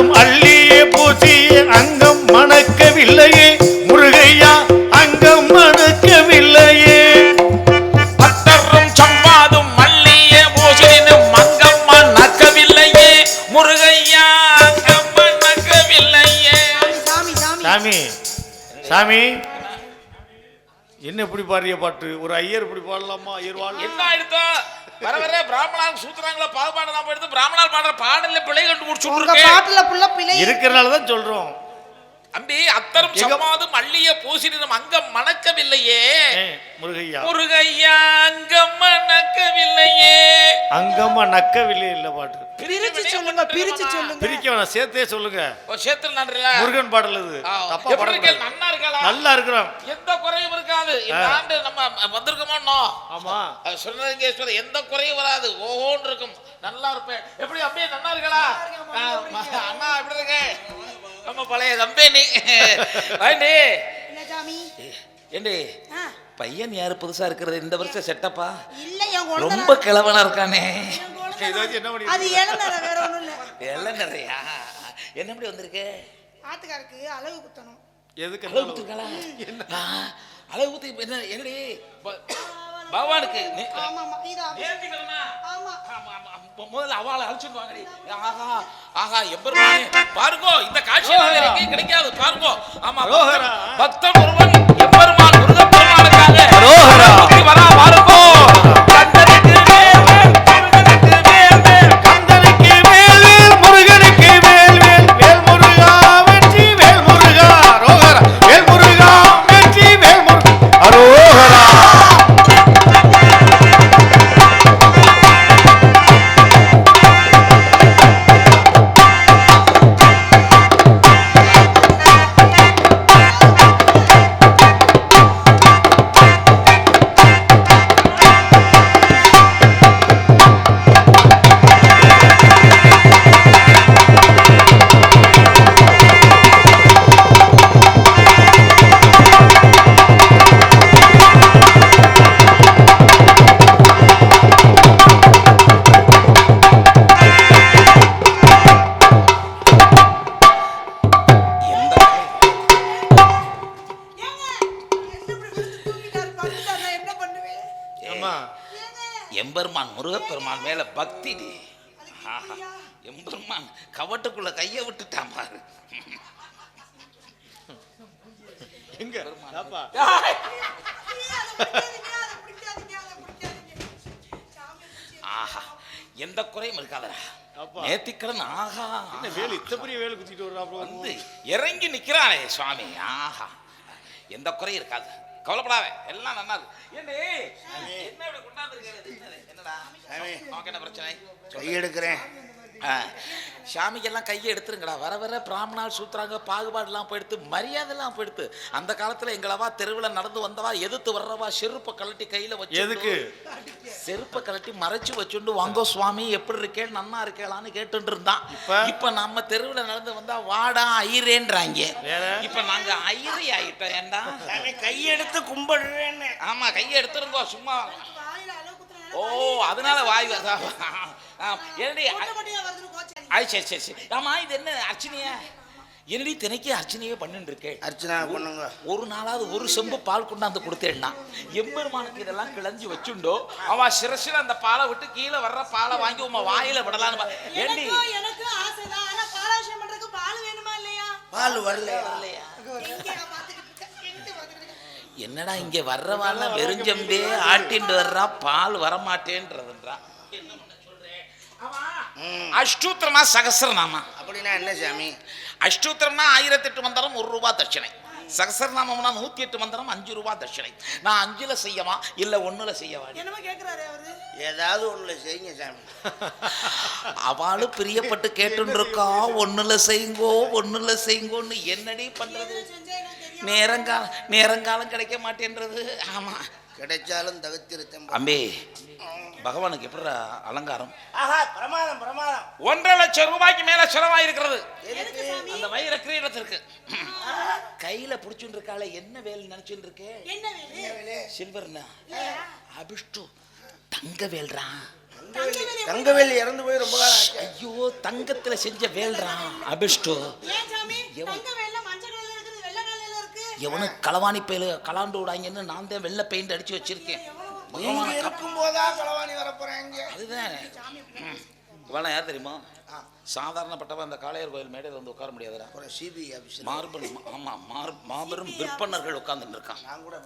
சம்பாதும் என்ன இப்படி பாடிய பாட்டு? ஒரு ஐயர் இப்படி பாடலாமா? ஐயர் வாழ் என்ன ஆயிடுத்தோ? வர வர பிராமணால் சூத்திராங்கள பாகுபாடு நாம எடுத்து பிராமணால் பாடுற பாடல்ல பிழை கண்டுபிடிச்சு உங்க விட்டுருக்கேன். பாட்டுல புள்ள பிள்ளை இருக்கிறனால தான் சொல்றோம். அம்பி அத்தரும் சம்மாதும் மல்லிய பூசினும் அங்கம் மணக்கவில்லையே. முருகையா. முருகையா அங்கம் மணக்கவில்லையே. அங்கம்மா நக்கவில்லை இல்ல பாட்டு. பிரிச்சு சொல்லுங்க பிரிச்சு சொல்லுங்க. பிரிக்க வேணாம் சேர்த்தே சொல்லுங்க. சேத்துல நன்றல முருகன் பாடல் இது தப்பா பாடக்கூடாது நன்னா இருக்கலாம் நல்லா இருக்கிறோம். எந்த குறையும் இருக்காது. இந்த ஆண்டு நம்ம வந்திருக்கோமோ ஆமா. சொன்னதுங்க எந்த குறையும் வராது. ஓஹோன்னு இருக்கும். நல்லா இருப்பேன். எப்படி அப்படியே நல்லா இருக்கலாம் அண்ணா எப்படி இருக்கு? நம்ம பழைய கம்பெனி. என்ன சாமி? ஏண்டி? பையன் யாரு? புதுசா இருக்கிறது. இந்த வருஷம் செட்டப்பா? ரொம்ப கிழவனா இருக்கானே. என்ன அது இளநர வேற ஒண்ணும் இல்ல. என்ன எப்படி வந்திருக்கு? ஆத்துக்காருக்கு அழகு குத்தணும். எதுக்கு அளவு அளவு? குத்துருக்காளா? ஆ, அளவு குத்து என்ன என்னடி பகவானுக்கு முதல்ல அவளை அழைச்சிட்டு வாங்கடி. ஆஹா ஆஹா பாருங்கோ இந்த காட்சி கிடைக்காது. பாருங்கோ. ஆமா. பக்தன் ஒருவன் எம்பெருமான் முருகப்பெருமானுக்காக வரா பாருங்கோ சாமி பிடிச்சி ஆஹா எந்த குறையும் இருக்காதடா. நேத்திக்கடன் ஆஹா. என்ன வேலு இத்த பெரிய வேலு குத்திட்டு வர்றாப்ல வந்து இறங்கி நிக்கிறானே சுவாமி. ஆஹா. எந்த குறையும் இருக்காது. கவலைப்படாத எல்லாம் நல்லா இருக்கு. என்ன என்ன பிரச்சனை? கையெடுக்கிறேன் சாமிக்கெல்லாம் கையை எடுத்துருங்கடா. வர வர பிராமணால் சூத்துறாங்க பாகுபாடுலாம் போயிடுத்து மரியாதைலாம் போயிடுத்து அந்த காலத்துல எங்களவா தெருவில் நடந்து வந்தவா எதிர்த்து வர்றவா செருப்பை கழட்டி கையில வச்சு எதுக்கு? செருப்பை கழட்டி மறைச்சு வச்சுண்டு வாங்கோ சுவாமி எப்படி இருக்கே நன்னா இருக்கேளான்னு கேட்டுட்டு இருந்தான். இப்ப? இப்ப நம்ம தெருவில் நடந்து வந்தா வாடா ஐரேன்றாங்க? இப்ப நாங்க ஐரி ஆயிட்டோம் ஏண்டா? கையெடுத்து கும்பிடுறேன்னு. ஆமா கையை எடுத்துருங்கோ சும்மா. ஓ அதனால வாய் என்னடி. ஆய் சரி சரி சரி. ஆமா இது என்ன அர்ச்சனையா? என்னடி தினைக்கு அர்ச்சனையே பண்ணிட்டு இருக்கே அர்ச்சனா பண்ணுங்க. ஒரு நாளாவது ஒரு செம்பு பால் கொண்டாந்து கொடுத்தேன்னா எம்பெருமானுக்கு இதெல்லாம் கிளஞ்சி வச்சுண்டோ அவன் சிரசில் அந்த பாலை விட்டு கீழே வர்ற பாலை வாங்கி உமா வாயில விடலான்னு பா- ஏண்டி எனக்கும் ஆசைதான். ஆனா பாலாபிஷேகம் பண்றதுக்கு பால் வேணுமா இல்லையா? பால் வரல எங்க நான் பார்த்துக்கிட்டு இருக்கேன். எங்கிட்டு பார்த்துக்கிட்டு இருக்கேன். என்னடா இங்க வர்றவாள்லாம் வெறுஞ்சம்பே ஆட்டிண்டு வர்றா பால் வரமாட்டேன்றதுன்றா. என்ன பண்ண சொல்றேன் ஆமா. அஷ்டூத்திரமா சகசிரநாமா. அப்படின்னா என்ன சாமி? அஷ்டூத்திரம்னா ஆயிரத்தெட்டு மந்திரம் ஒரு ரூபா தட்சணை. சகசரநாமம்னா நூத்தி எட்டு மந்திரம் அஞ்சு ரூபா தட்சணை. நான் அஞ்சுல செய்யவா இல்ல ஒண்ணுல செய்யவா? என்னமோ கேக்குறாரு அவரு. ஏதாவது ஒண்ணுல செய்யுங்க சாமி. அவளு பிரியப்பட்டு கேட்டுன்னு இருக்கா ஒண்ணுல செய்யுங்கோ ஒண்ணுல செய்யுங்கோன்னு என்னடி தெரியும் நேரங்கால நேரங்காலம் கிடைக்க மாட்டேன்றது ஆமா. கிடைச்சாலும் தவிர்த்திருத்தம் அம்பே பகவானுக்கு எப்படி அலங்காரம்? ஆஹா பிரமாதம் பிரமாதம். ஒன்றரை லட்சம் ரூபாய்க்கு மேல எதுக்கு சாமி? அந்த வைர கிரீடத்திற்கு. கையில புடிச்சுட்டு இருக்காளே என்ன வேலை நினைச்சுட்டு இருக்கே என்ன வேணும் சில்வர்னா? அபிஷ்டு தங்க வேல்றா தங்கவேலி தங்கவேலி இறந்து போய் ரொம்ப ஐயோ தங்கத்துல செஞ்ச வேல்றா அபிஷ்டு ஏன் சாமி தங்கவேல்ல மஞ்சள் கலர்ல இருக்குது வெள்ளை எவனும் களவாணி பயில கலாண்டு விடாங்கன்னு நான் தான் வெள்ளை பெயிண்ட் அடிச்சு வச்சிருக்கேன். இருக்கும் போதா களவாணி வரப்போறாங்க அதுதான். இவெல்லாம் யார் தெரியுமா? சாதாரணப்பட்டவன் அந்த காளையர் கோயில் மேடையில் வந்து உட்கார முடியாதுடா. அப்புறம் சிபிஐ ஆஃபீஸர் மார்பல் ஆமா மார் மாபெரும் விற்பனர்கள் உட்கார்ந்துட்டு இருக்கான். நான் கூட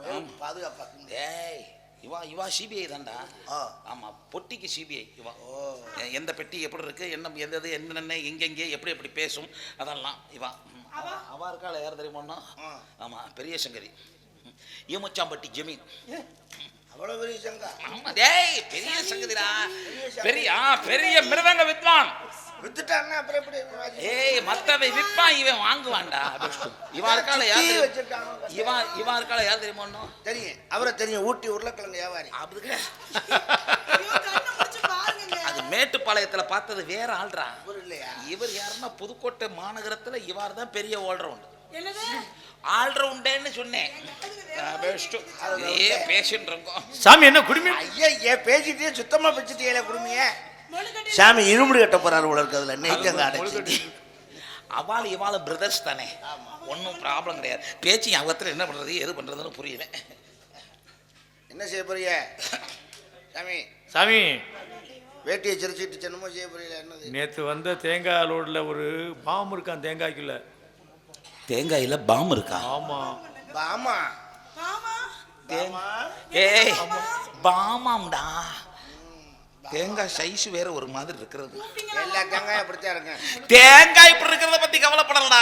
பாதுகாப்பாக்குங்க. ஏய் இவா இவா சிபிஐ தான்டா. ஆ. ஆமா பொட்டிக்கு சிபிஐ இவா. எந்த பெட்டி எப்படி இருக்கு என்ன எந்த இது என்னென்ன எங்கெங்கே எப்படி எப்படி பேசும் அதெல்லாம் இவா. அவ- இருக்காள் யார் தெரியுமாண்ணா. ஆமா பெரிய சங்கரி. ஈமுச்சாம்பட்டி ஜமீன். அவ்வளவு பெரிய சங்கா? ஆமா டேய் பெரிய சங்கதிடா. பெரிய பெரிய மிருதங்க வித்வான். வித்துட்டாங்கன்னா அப்புறம் எப்படி வாசி- ஏய் மத்தவை விற்பான் இவன் வாங்குவான்டா. இவா இருக்கால யார் டீ தெரியுமா? வச்சிருக்காங்க. இவா இவா இருக்கால யார் தெரியுமா தெரியும். அவரை தெரியும். ஊட்டி உருளைக்கிழங்கு வியாபாரி. அதுக்கு ஐயோ, கண்ணை முடிச்சு பாருங்கங்க அது மேட்டுப்பாளையத்துல பார்த்தது வேற ஆள்றா இவர் இல்லையா? இவர் யாருன்னா புதுக்கோட்டை மாநகரத்துல இவர் தான் பெரிய ஆல்ரவுண்ட் என்னது? ஆல்ரவுண்டேன்னு சொன்னேன். பேஷண்ட் இருக்கும். சாமி என்ன குடுமி? ஐயா ஏன் பேசிட்டே சுத்தமா வச்சுட்டே குடுமைய? சாமி இருமுடி கட்ட போறாரு உள்ள இருக்கிறதுல நெய்க்கங்க அடைச்சு அவள் இவாள் பிரதர்ஸ் தானே. ஒன்றும் ப்ராப்ளம் கிடையாது. பேச்சு ஞாபகத்தில் என்ன பண்ணுறது எது பண்ணுறதுன்னு புரியல. என்ன செய்ய போறீங்க? சாமி. சாமி வேட்டியை சிரிச்சிட்டு சென்னமோ செய்ய போறீங்களா? என்னது? நேத்து வந்த தேங்காய் லோடுல ஒரு பாம்பு இருக்கான் தேங்காய்க்குள்ள தேங்காயில் பாம் இருக்கா? ஆமா. ஆமா ஆமா ஆமா ஏய் பாமாம்டா. தேங்காய் சைஸ் வேற ஒரு மாதிரி இருக்கிறது. எல்லா தேங்காயும் அப்படித்தான் இருக்கும். தேங்காய் இப்படி இருக்கிறத பத்தி கவலைப்படலடா.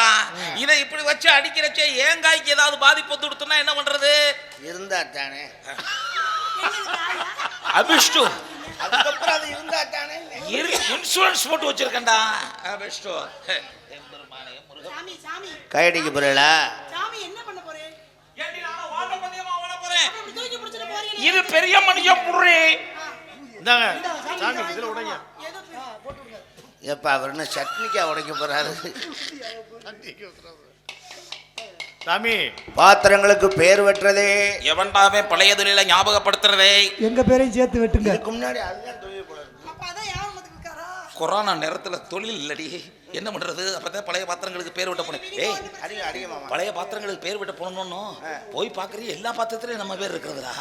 இதை இப்படி வச்சு அடிக்கிறச்சே ஏங்காய்க்கு ஏதாவது பாதிப்பு வந்து கொடுத்தோம்னா என்ன பண்றது? இருந்தா தானே? அபிஷ்டு. இருந்தா தானே இன்சூரன்ஸ் போட்டு வச்சிருக்கேன்டா. சாமி கையடிக்க சாமி என்ன பண்ண இது பெரிய மனுஷன் புடுறி. இந்தாங்க சாமி இதுல உடைங்க. ஏதோ பெரிய- எப்ப அவர் என்ன சட்னிக்கா உடைக்க போறாரு? சாமி. பாத்திரங்களுக்கு பேர் வெட்டுறதே. எவன்டாவே பழைய தொழில ஞாபகப்படுத்துறதே. எங்க பேரையும் சேர்த்து வெட்டுங்க. இதுக்கு முன்னாடி கொரோனா நேரத்துல தொழில் இல்லடி. என்ன பண்றது? அப்பதான் பழைய பாத்திரங்களுக்கு பேர் விட்ட போனேன். ஏய் பழைய பாத்திரங்களுக்கு பேர் விட்ட போனோம்னு போய் பாக்குறீ எல்லா பாத்திரத்திலயும் நம்ம பேர் இருக்கிறதுடா.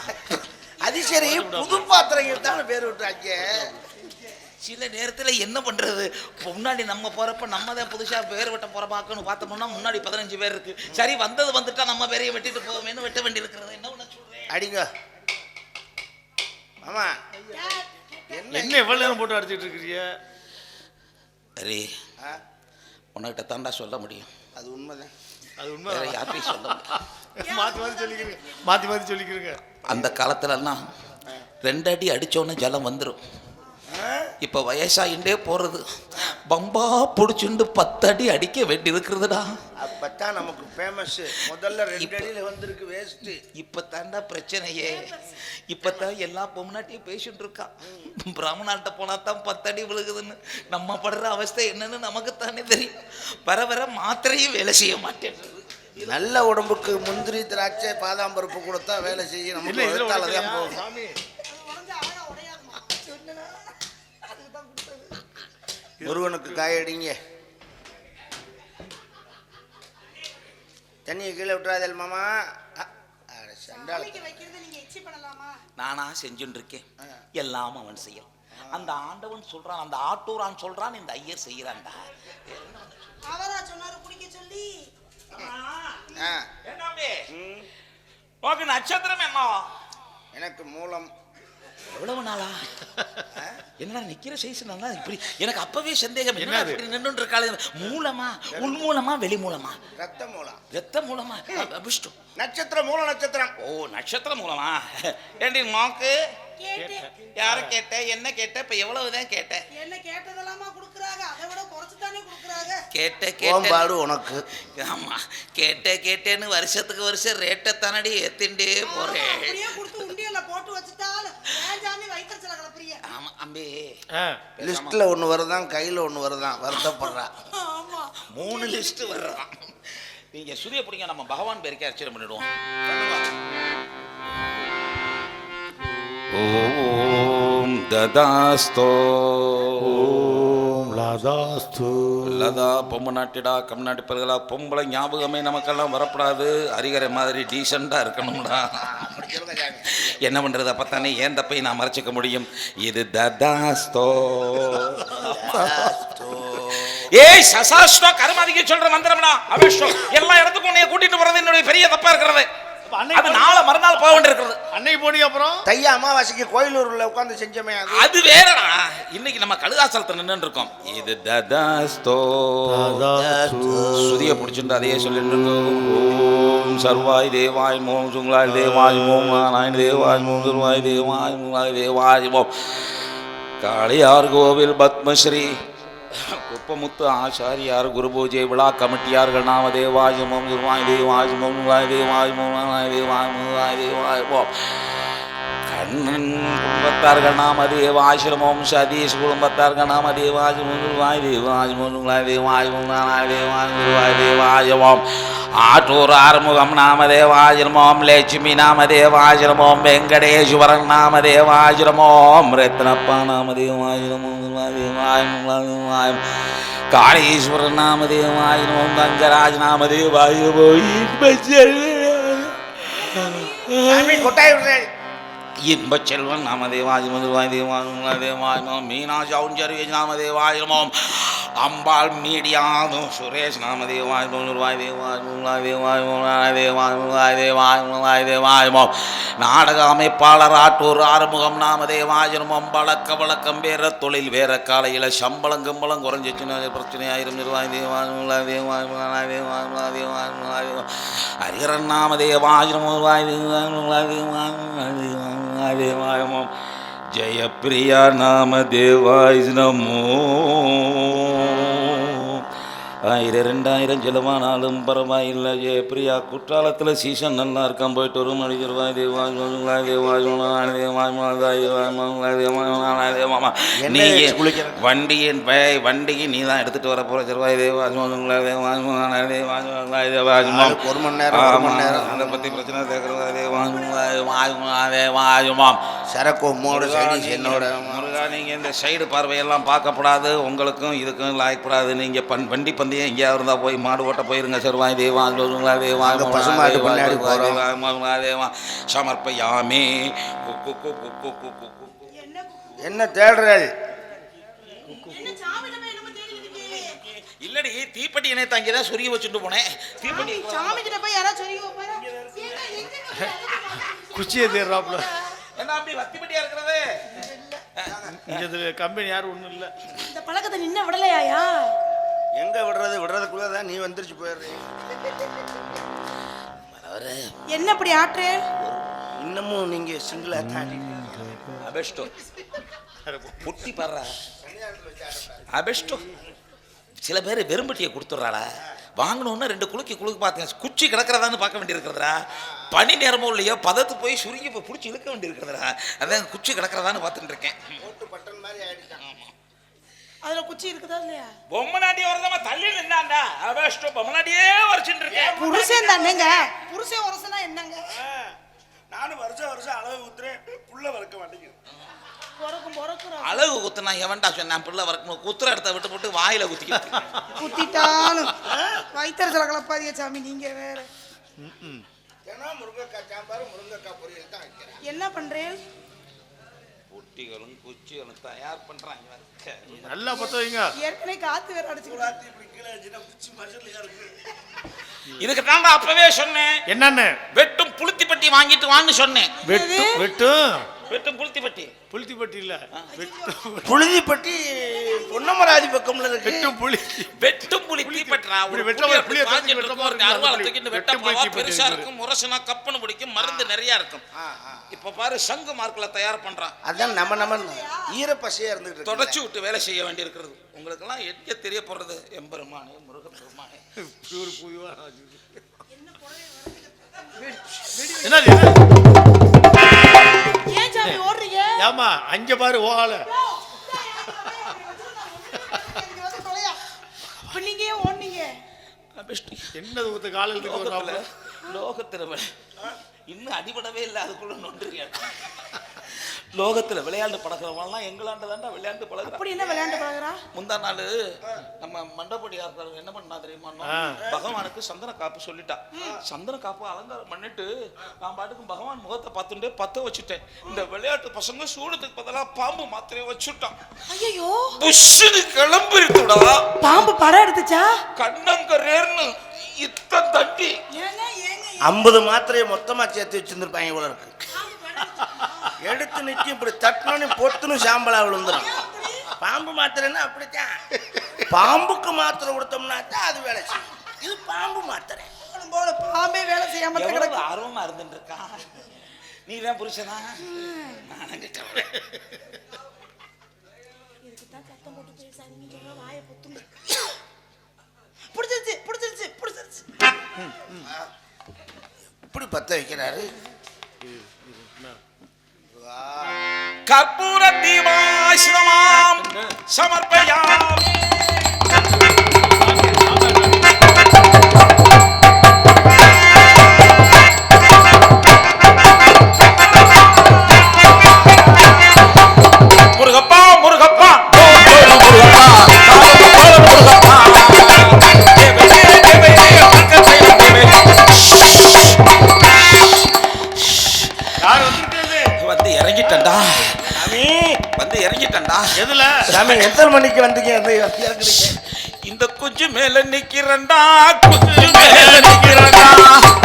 அது சரி புது பாத்திரங்கள் தானே பேர் விட்டுறாங்க. சில நேரத்துல என்ன பண்றது? இப்ப முன்னாடி நம்ம போறப்ப நம்ம தான் புதுசா பேர் வெட்ட போற பார்க்கணும் பார்த்தோம்னா முன்னாடி பதினஞ்சு பேர் இருக்கு. சரி வந்தது வந்துட்டா நம்ம பேரையும் வெட்டிட்டு போவோமேனு வெட்ட வேண்டி இருக்கிறது என்ன சொல்றேன் அடிங்க. மாமா. யார்? என்ன? என்ன எவ்வளவு நேரம் போட்டு அடிச்சிட்டு இருக்கிறீங்க ஆ, உன்கிட்ட தாண்டா சொல்ல முடியும். அது உண்மைதான். அது உண்மை. வேற யார்ட்டையும் சொல்ல முடியும் மாத்தி மாத்தி சொல்லிக்கிறீங்க? மாத்தி மாத்தி சொல்லிக்கிறீங்க. அந்த காலத்துலலாம் ரெண்டு அடி அடிச்சோன்னே ஜலம் வந்துடும்? இப்போ வயசாகிண்டே போறது. பம்பா பிடிச்சுண்டு பத்து அடி அடிக்க வேண்டி இருக்கிறதுடா அப்பதான் நமக்கு ஃபேமஸ் முதல்ல ரெண்டு அடியில வந்திருக்கு வேஸ்ட் இப்போ தாண்டா பிரச்சனையே. இப்போ தான் எல்லா பொம்னாட்டியும் பேசிட்டு இருக்கான் பிராமணால்கிட்ட போனா தான் பத்து அடி விழுகுதுன்னு. நம்ம படுற அவஸ்தை என்னன்னு நமக்கு தானே தெரியும். வர வர மாத்திரையும் வேலை செய்ய மாட்டேன்றது. நல்ல உடம்புக்கு முந்திரி திராட்சை பாதாம் பருப்பு கொடுத்தா வேலை செய்யும் இல்ல நமக்கு இதுல வயித்தால தான் உடைக்கலையா? போகும். சாமி. அது உடைஞ்சா அழகா உடையாதுமா. சொன்னேனா? அதுக்குதான் கொடுத்தது. முருகனுக்கு காயடிங்க தண்ணியை கீழே விட்டுறாதல் மாமா. நானா செஞ்சுட்டு இருக்கேன் எல்லாம் அவன் செய்யலாம் அந்த ஆண்டவன் சொல்றான் அந்த ஆட்டூரான் சொல்றான் இந்த ஐயர் செய்யறான்டா அவரா சொன்னாரு குடிக்க சொல்லி. நட்சத்திரம் என்ன எனக்கு மூலம் எவ்வளவு நாளா? என்னடா நிக்கிற சைஸ் நல்லா இப்படி எனக்கு அப்பவே சந்தேகம். என்ன? இப்படி நின்று இருக்காளே? மூலமா உள் மூலமா வெளி மூலமா? ரத்த மூலம். ரத்த மூலமா? அபிஷ்டம். நட்சத்திரம் மூல நட்சத்திரம். ஓ நட்சத்திர மூலமா? ஏண்டி மாக்கு? கேட்டேன். யார கேட்ட? என்ன கேட்ட? இப்ப எவ்வளவுதான் கேட்ட? என்ன கேட்டதெல்லாமா குடுக்குறாங்க? அதை விட குறைச்சு தானே குடுக்குறாங்க? கேட்ட கேட்ட பாடு உனக்கு. ஆமா. கேட்ட கேட்டேன்னு வருஷத்துக்கு வருஷம் ரேட்டை தானடி ஏத்திண்டே போறேன் அப்படியே கொடுத்து உண்டியல்ல போட்டு வச்சுட்டாலும் ஏன் சாமி வயிற்றுல கிளப்புறீங்க ஆமா அம்பி ஆ. லிஸ்ட்ல ஒண்ணு வருதான் கையில ஒண்ணு வருதான் வருத்தப்படுறா. ஆமா. மூணு லிஸ்ட் வர்றான். நீங்க சுரிய பிடிங்க நம்ம பகவான் பேருக்கே அர்ச்சனை பண்ணிடுவோம். ஓம் ததாஸ்தோ. ஓம் லதாஸ்து. லதா பொம்மை நாட்டிடா கம் நாட்டு பிறகுலா பொம்பளை ஞாபகமே நமக்கெல்லாம் வரப்படாது. அரிகரை மாதிரி டீசெண்டாக இருக்கணும்டா. என்ன பண்ணுறது அப்பத்தானே ஏன் தப்பை நான் மறைச்சிக்க முடியும்? இது ததாஸ்தோ. ஏய் சசாஸ்டோ கருமாதிக்க சொல்ற மந்திரம்டா அவிஷ்டோ. எல்லா இடத்துக்கும் உன்னைய கூட்டிட்டு போறது என்னுடைய பெரிய தப்பா இருக்கிறது. அது நாளை மறுநாள் போக வேண்டியிருக்கிறது. அன்னைக்கு போனீங்க அப்புறம்? தைய அமாவாசைக்கு கோயிலூர்ல உட்கார்ந்து செஞ்சோமே அது. அது வேறடா. இன்னைக்கு நம்ம கழுகாசலத்தை நின்று இருக்கோம். இது ததாஸ்தோ. சுதியை பிடிச்சிட்டு அதையே சொல்லிட்டு இருக்கோம். ஓம் சர்வாய் தேவாய் மோம் சுங்களாய் தேவாய் மோம் நாராயண தேவாய் மோம் சர்வாய் தேவாய் மூலாய் தேவாய் மோம். காளியார் கோவில் பத்மஸ்ரீ. குப்பமுத்து ஆச்சாரியார் குரு பூஜை விழா கமிட்டியார்கள் நாம தேவாய மோம் சர்வாய் தேவாய் மோம் மூலாய் தேவாய் மோம் நாராயண தேவாய் மூலாய் தேவாய் மோம் கண்ணன் குடும்பத்தார்கள் நாம தேவாசிரமம் சதீஷ் குடும்பத்தார்கள் நாம தேவாசிரமம் வாய் தேவாசிரமம் இன்ப தேவாய் தேவாய் தேவாயமம் தேவாய் தேவாய் காளீஸ்வரன் நாம தேவாசிரமம் செல்வன் நாமதேவாய மதுவாய் தேவாய தேவாயமோம் மீனாட்சி ஔஞ்சரி நாமதேவாயமோம் அம்பாள் மீடியா சுரேஷ் நாமதேவாய் மதுவாய் தேவாய் முல்லாய் தேவாய் முல்லாய் தேவாய் முல்லாய் தேவாய் முல்லாய் தேவாயமோம் நாடக அமைப்பாளர் ஆட்டூர் ஆறுமுகம் நாமதேவாயிரமோம் பழக்க வழக்கம் வேற தொழில் வேற காலையில் சம்பளம் கம்பளம் குறைஞ்சிச்சுன்னா பிரச்சனையாயிரம் நிர்வாய் தேவாய் முல்லாய் தேவாய் முல்லாய் தேவாய் முல்லாய் தேவாய் முல்லாய் தேவாய் ஹரிஹரன் நாமதேவாய தேவாயமோ தேவாய் நாம தேவாய் महादेवाय जय प्रिया नाम देवाय नमो। ஆயிரம் ரெண்டாயிரம் செலவானாலும் பரவாயில்லை ஜெயப்பிரியா குற்றாலத்தில் சீசன் நல்லா இருக்கான் போயிட்டு தேவாய் என்ன நீ? வண்டியின் பய வண்டிக்கு நீ தான் எடுத்துட்டு வர போற செல்வாய் ஒரு மணி நேரம், ஒரு மணி நேரம். அதை பத்தி பிரச்சனை தேவாஜ்மோ சரக்கு உம்மோட என்னோட முருகா நீங்க இந்த சைடு பார்வையெல்லாம் பார்க்கப்படாது உங்களுக்கும் இதுக்கும் லாயக்கப்படாது. நீங்க பண் வண்டி பந்தயம் எங்கேயாவது இருந்தா போய் மாடு ஓட்ட போயிருங்க. அங்க பசுமாட்டு பின்னாடி போறோம். தேவாஜ்மோங்களா தேவா சமர்ப்பயாமே. என்ன இருக்கீங்க? இல்லடி தீப்பெட்டி என்னை தங்கி தான் சொருகி வச்சுட்டு போனேன். தீப்பெட்டி சாமி- போய் யாராவது வைப்பாரா? போய் குச்சியை தேடுறாப்புல என்ன அப்படி வத்திப்பட்டியா இருக்கிறது? இது கம்பெனி யாரும் ஒண்ணும் இல்ல. இந்த பழக்கத்தை நின்ன விடலையாயா? எங்க விடுறது? விடுறதுக்குள்ளதான் நீ வந்துருச்சு போயிடுறீ. என்ன இப்படி ஆற்று இன்னமும் நீங்க சிங்கிளா தாண்டி அபெஸ்டோ. புட்டி படுற அபெஸ்டோ. சில பேர் வெறும்பட்டியை கொடுத்துட்றாடா வாங்கணுன்னா ரெண்டு குலுக்கி குலுக்கு பார்த்தேன் குச்சி கிடக்கிறதான்னு பார்க்க வேண்டியிருக்கிறதுடா. பனி நேரமோ இல்லையோ பதத்து போய் சுருங்கி போய் பிடிச்சி இழுக்க வேண்டியிருக்கிறதுடா. அதான் குச்சி கிடக்கிறதான்னு பார்த்துட்டு இருக்கேன். பட்டன் மாதிரி ஆயிடுச்சான் அதுல குச்சி இருக்குதா இல்லையா? பொம்மை நாட்டி வரதாம தள்ளி நின்னாண்டா. அபெஸ்டோ பொம்மை நாட்டியே வரைச்சுட்டு இருக்கேன். புருஷன் தானேங்க. புருஷன் உரசனா என்னங்க? நானும் வருஷம் வருஷம் அளவு ஊத்துறேன். புள்ள வளர்க்க மாட்டேங்குது. அழகு குத்துனா எவன்டா சொன்னான் பிள்ளை வரைக்கணும் குத்துற இடத்த விட்டு போட்டு வாயில குத்திக்கிட்டு குத்திட்டாலும். வைத்தறிச்சல கலப்பாதிய சாமி நீங்க வேற. ஏன்னா முருங்கைக்காய் சாம்பார் முருங்கைக்காய் பொரியல் தான் வைக்கிறேன். என்ன பண்றேன் குட்டிகளும் குச்சிகளும் தயார் பண்றாங்க. நல்லா பத்த வைங்க. ஏற்கனவே காத்து வேற அடிச்சுக்கிட்டு இப்படி கீழே குச்சி இருக்கு. இதுக்கு தாங்க அப்பவே சொன்னேன். என்னன்னு? வெட்டும் புளுத்தி பட்டி வாங்கிட்டு வான்னு சொன்னேன். வெட்டு வெட்டும். வெட்டும் புளுத்தி பட்டி புளுத்தி பட்டி இல்ல வெட்டும் புழுதிப்பட்டி பொன்னமராதி பக்கம்ல இருக்கு. வெட்டும் புளி வெட்டும் புளி தீப்பற்றா? இப்படி ஒரு வெட்ட புளி மாதிரி அப்படி புளிய பாஞ்சிட்டு தூக்கி இருக்கும், ஒரு வெட்ட அருவாளை தூக்கிட்டு வெட்ட வெட்டும் புளி போவா, பெருசா. இருக்கும். முரசுனா கப்பனு பிடிக்கும். மருந்து நிறைய இருக்கும். இப்ப பாரு சங்கு மார்க்ல தயார் பண்றான் அதான் நம்ம நம்ம ஈரப்பசையா இருந்துட்டு இருக்கு. தொடச்சு விட்டு வேலை செய்ய வேண்டி இருக்கிறது உங்களுக்கு எல்லாம் எங்க தெரிய போறது? எம்பெருமானே முருகன் பெருமானே பியூர் புயுவா என்னது ஓடுறீங்க? ஏமா அங்க பாரு இப்ப நீங்க ஏன் ஓடுனீங்க பெஸ்ட் என்னது ஊத்த காலையில் லோகத்துல லோகத்துல இன்னும் அடிபடவே இல்லை அதுக்குள்ள நொண்டுறியா லோகத்துல விளையாண்டு பழகிறவங்கலாம் எங்களாண்ட தாண்டா விளையாண்டு பழகுறான் அப்படி என்ன விளையாண்டு பழகுறா? முந்தா நாள் நம்ம மண்டபடியார் என்ன பண்ணா தெரியுமா பகவானுக்கு சந்தன காப்பு சொல்லிட்டா. சந்தன காப்பு அலங்காரம் பண்ணிட்டு நான் பாட்டுக்கு பகவான் முகத்தை பார்த்துட்டே பத்த வச்சுட்டேன். இந்த விளையாட்டு பசங்க சூடத்துக்கு பதிலா பாம்பு மாத்திரையை வச்சுட்டான். ஐயோ புஷ்ஷுன்னு கிளம்பிருத்துடா பாம்பு படம் எடுத்துச்சா? கண்ணங்கரேர்னு இத்தம் தட்டி. ஐம்பது மாத்திரையை மொத்தமா சேர்த்து வச்சிருந்துருப்பாங்க இவ்வளோ இருக்கு எடுத்து நிற்கி இப்படி தட்டணும்னு பொத்துன்னு சாம்பலா விழுந்துடும் பாம்பு மாத்திரைன்னா அப்படித்தான் பாம்புக்கு மாத்திரை கொடுத்தோம்னா தான் அது வேலை செய்யும் இது பாம்பு மாத்திரை போல பாம்பே வேலை செய்யாம கிடக்கு ஆர்வமா இருந்துட்டு இருக்கான் நீ தான் புருஷனா. பிடிச்சிருச்சு பிடிச்சிருச்சு பிடிச்சிருச்சு இப்படி பத்த வைக்கிறாரு கற்பூர தீபாசிரமாம் சமர்ப்பயாமி. மணிக்கு வந்தீங்க இந்த குஞ்சு மேல நிக்கிறண்டா குஞ்சு மேல நிக்கிறண்டா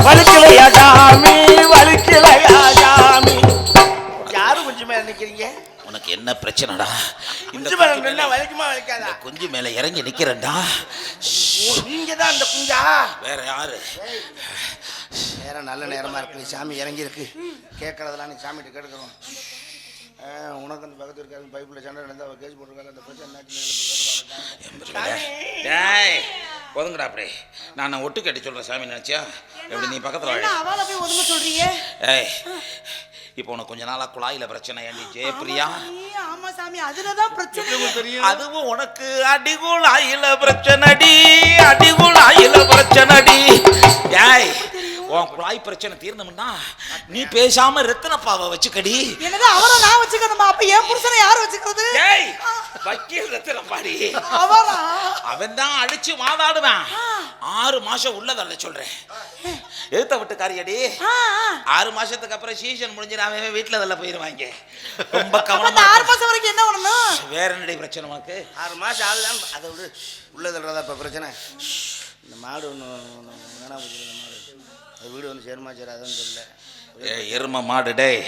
வலிக்கலையா சாமி வலிக்கலையா சாமி யாரு கொஞ்சம் மேல நிக்கிறீங்க? உனக்கு என்ன பிரச்சனைடா? இந்த குஞ்சு மேல குஞ்சு நின்னா மேல வலிக்குமா வலிக்காதா? குஞ்சு மேல இறங்கி நிக்கிறண்டா நீங்க தான் அந்த குஞ்சா? வேற யாரு? நேரம் நல்ல நேரமா இருக்கு சாமி இறங்கி இருக்கு கேட்கறதெல்லாம் நீ சாமிகிட்ட கேட்கணும் உனக்கு அந்த பக்கத்து இருக்காது பைப்பில் சண்டை நடந்து அவள் கேஸ் போட்டிருக்காங்க அந்த பிரச்சனை ஒதுங்கடா அப்படியே நான் ஒட்டு கட்டி சொல்றேன் சாமி நினைச்சியா? எப்படி நீ பக்கத்துல அவளை போய் ஒதுங்க சொல்றீங்க? ஏய் இப்போ உனக்கு கொஞ்ச நாளா குழாயில பிரச்சனை ஏண்டி ஜெயப்பிரியா? ஆமா சாமி, ஆமா சாமி அதுலதான் பிரச்சனை. தெரியும்? அதுவும் உனக்கு அடிகுள் ஆயில பிரச்சனடி அடிகுள் ஆயில பிரச்சனடி. டேய் உன் குழாய் பிரச்சனை தீர்ந்தோம்னா நீ பேசாம ரத்தினப்பாவை வச்சுக்கடி. என்னது அவரை நான் வச்சுக்கணுமா? அப்ப என் புருஷனை யார் வச்சுக்கிறது? டேய் வக்கீல் ரத்தினப்பாடி. அவரா? அவன் தான் அடிச்சு வாதாடுவேன் ஆறு மாசம் உள்ளதல்ல சொல்றேன். எழுத்த விட்டுக்காரியடி. ஆ, ஆ. ஆறு மாசத்துக்கு அப்புறம் சீசன் முடிஞ்சு அவன் வீட்டுல அதில் போயிருவாங்க ரொம்ப கவனமா அந்த ஆறு. மாசம் வரைக்கும் என்ன பண்ணணும்? வேற என்னடி பிரச்சனை உனக்கு? ஆறு மாதம் ஆளுதான் அதை விடு. உள்ளதுன்றதா இப்போ பிரச்சனை? இந்த மாடு ஒன்று வேணா மாடு வீடு வந்து சேருமா சேராதுன்னு தெரியல. ஏய், எரும மாடு டேய்.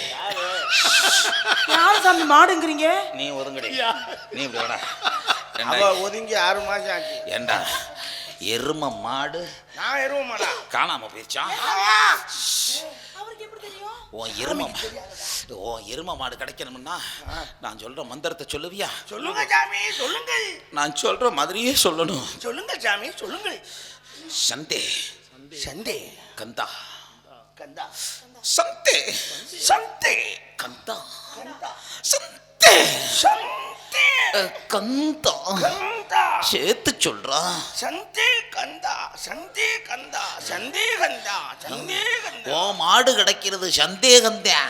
யாரு சாமி மாடுங்கிறீங்க? நீ ஒதுங்கடி. நீ அவ ஏண்டா, ஒதுங்கி ஆறு மாதம் ஆச்சு. ஏண்டா? எரும மாடு. நான் எருவ மாடா. காணாம போயிடுச்சான் உன் எரும உன் எரும மாடு கிடைக்கணும்னா நான் சொல்ற மந்திரத்தை சொல்லுவியா? சொல்லுங்க சாமி சொல்லுங்கள். நான் சொல்ற மாதிரியே சொல்லணும். சொல்லுங்க சாமி சொல்லுங்கள். சந்தே. கந்தா கந்தா சந்தே சந்தே கந்தா சந்தே சந்தே. கந்தா. கந்தா. சேர்த்து சொல்றா. சந்தே கந்தா சந்தே கந்தா சந்தே கந்தா சந்தே கந்தா. ஓ மாடு கிடைக்கிறது சந்தேகம்தான்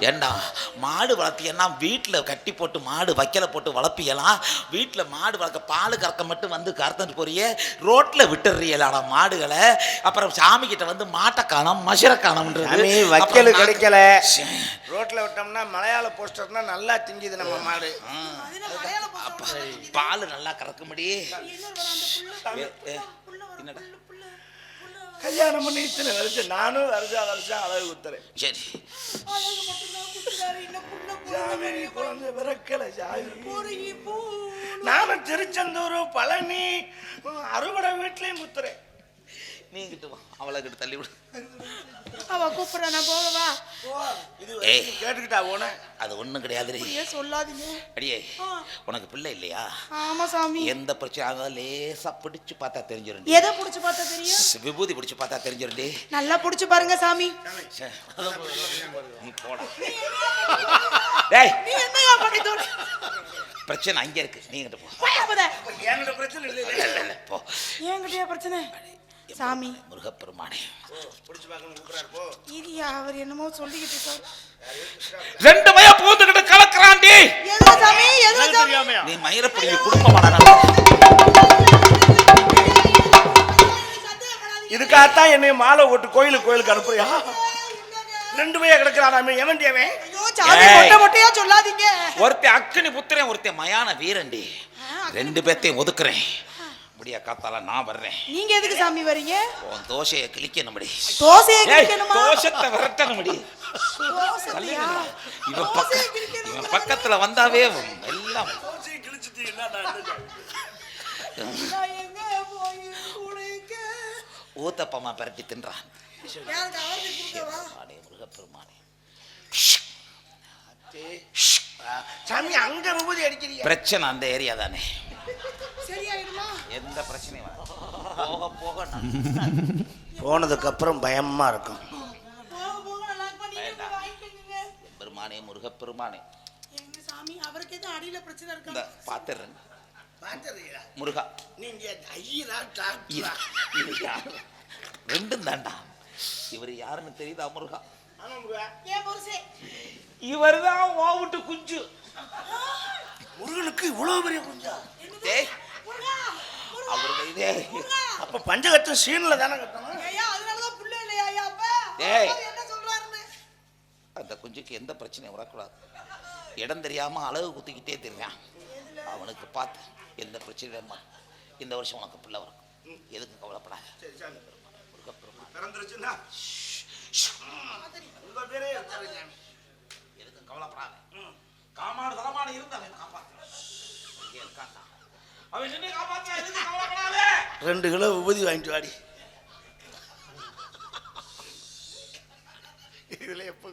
ஏண்டா மாடு வளர்த்தியன்னா வீட்டில் கட்டி போட்டு மாடு வைக்கல போட்டு வளர்ப்பியலாம் வீட்டில் மாடு வளர்க்க பால் கறக்க மட்டும் வந்து கறந்துட்டு போறியே? ரோட்டில் விட்டுறியலாடா மாடுகளை. அப்புறம் சாமி கிட்ட வந்து மாட்டை காணோம் மசுரை காணோம்ன்றது. சாமி வைக்கல் கிடைக்கல. ரோட்ல விட்டோம்னா மலையாள போஸ்டர்னா நல்லா திங்குது நம்ம மாடு. பால் நல்லா கறக்கும்படி வர என்னடா? புள்ள புள்ள புள்ள கல்யாணம் பண்ணி இத்தனை வருஷம் நானும் வருஷம் வருஷம் அழகு குத்துறேன் சரி. குழந்தை பிறக்கல சாமி போறீங்க போ. நானும் திருச்செந்தூர் பழனி அறுவடை வீட்லயும் குத்துறேன். நீ கிட்ட வா அவளை கிட்ட தள்ளி விடு. அவ கூப்பிடுறா நான் போகவா இது ஏய். கேட்டுக்கிட்டா போன? அது ஒண்ணும் கிடையாதுடி. ஏன் சொல்லாதீங்க. அடியே. உனக்கு பிள்ளை இல்லையா? ஆமா சாமி. எந்த பிரச்சனை ஆகாத லேசா பிடிச்சு பார்த்தா தெரிஞ்சிரும் எதை புடிச்சு பார்த்தா தெரியும்? விபூதி பிடிச்சு பார்த்தா தெரிஞ்சிருண்டி நல்லா புடிச்சு பாருங்க சாமி. நீ போடா. டேய். நீ என்னையா பண்ணி தோட? பிரச்சனை அங்க இருக்கு. நீ கிட்ட போ. என்னோட பிரச்சனை இல்லை இல்ல, இல்ல, இல்ல, போ. ஏங்கிட்டயா பிரச்சனை? சாமி. முருகப்பெருமானே. இது அவர் என்னமோ சொல்லிக்கிட்டு இருக்காரு. ரெண்டு மய பூந்துக்கிட்டு கலக்குறாண்டி சாமி சாமி? நீ மயிரப்படி குடும்பமான. இதுக்காகத்தான் என்னை மாலை ஓட்டு கோயிலுக்கு கோயிலுக்கு அனுப்புறியா. ரெண்டு பையா கிடக்கிறானாமே எவன் மொட்டையா சொல்லாதீங்க. ஒருத்தன் அக்கினி புத்திரன் ஒருத்தன் மயான வீரண்டி ரெண்டு பேர்த்தையும் ஒதுக்குறேன். முடியா காத்தால நான் வர்றேன். நீங்க எதுக்கு சாமி வரீங்க? உன் தோசையை கிழிக்கணும்படி தோசையை ஏய், கிழிக்கணுமா? தோஷத்தை விரட்டணும்படி? இவன் பக்க தோசையை கிழிக்கணுமா? இவன் பக்கத்துல வந்தாவே எல்லாம்? ஊத்தப்பமா பரட்டி தின்றான் முருகப்பெருமானே. சாமி அங்க விபூதி அடிக்கிறியா? பிரச்சனை அந்த ஏரியா தானே. சரியாயிடுமா எந்த பிரச்சனையும். போக போக போனதுக்கு அப்புறம் பயமா இருக்கும். பெருமானே முருகப்பெருமானே. எங்க சாமி அவருக்கு எதுவும் அடியில பிரச்சனை இந்த இருக்கா பாத்துறேன் முருகா. நீங்க ஐயரா? ரெண்டும் தாண்டா. இவர் யாருன்னு தெரியுதா முருகா? இவர் தான் ஓவிட்டு குஞ்சு. முருகனுக்கு இவ்வளவு பெரிய குஞ்சா? டேய் முருகா முருகா அவருடைய அப்ப பஞ்சகட்டம் சீன்ல தானே கட்டணும்? ஐயா அதனாலதான் புள்ள இல்லையா ஐயா அப்ப? டேய். அப்பா என்ன சொல்றாருன்னு? அந்த குஞ்சுக்கு எந்த பிரச்சனையும் வரக்கூடாது. இடம் தெரியாம அழகு குத்திக்கிட்டே தெரியான் அவனுக்கு பார்த்து எந்த பிரச்சனையும் இந்த வருஷம் உனக்கு பிள்ளை வரும். எதுக்கு கவலைப்படாத. உங்க பேரே கவலைப்படாத. காமாடு ரெண்டு கிலோ விபூதி வாங்கிட்டு வாடி. இதுல எப்போ?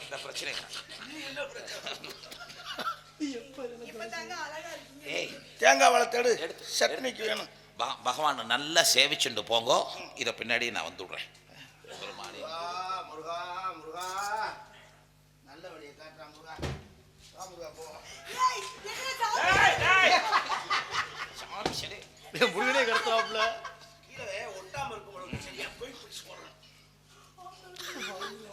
இந்த பிரச்சனை இப்பதாங்க அழகா இருக்கீங்க. ஏய். தேங்காய் வளர்த்தடு. சட்னிக்கு வேணும். ப- பகவானை நல்லா சேவிச்சுண்டு போங்க. இதை பின்னாடி நான் வந்துடுறேன். பெருமானி முருகா நல்ல வழியை காட்டுறா முருகா. முருகா போகணும் முருகனே கடத்துறாப்புல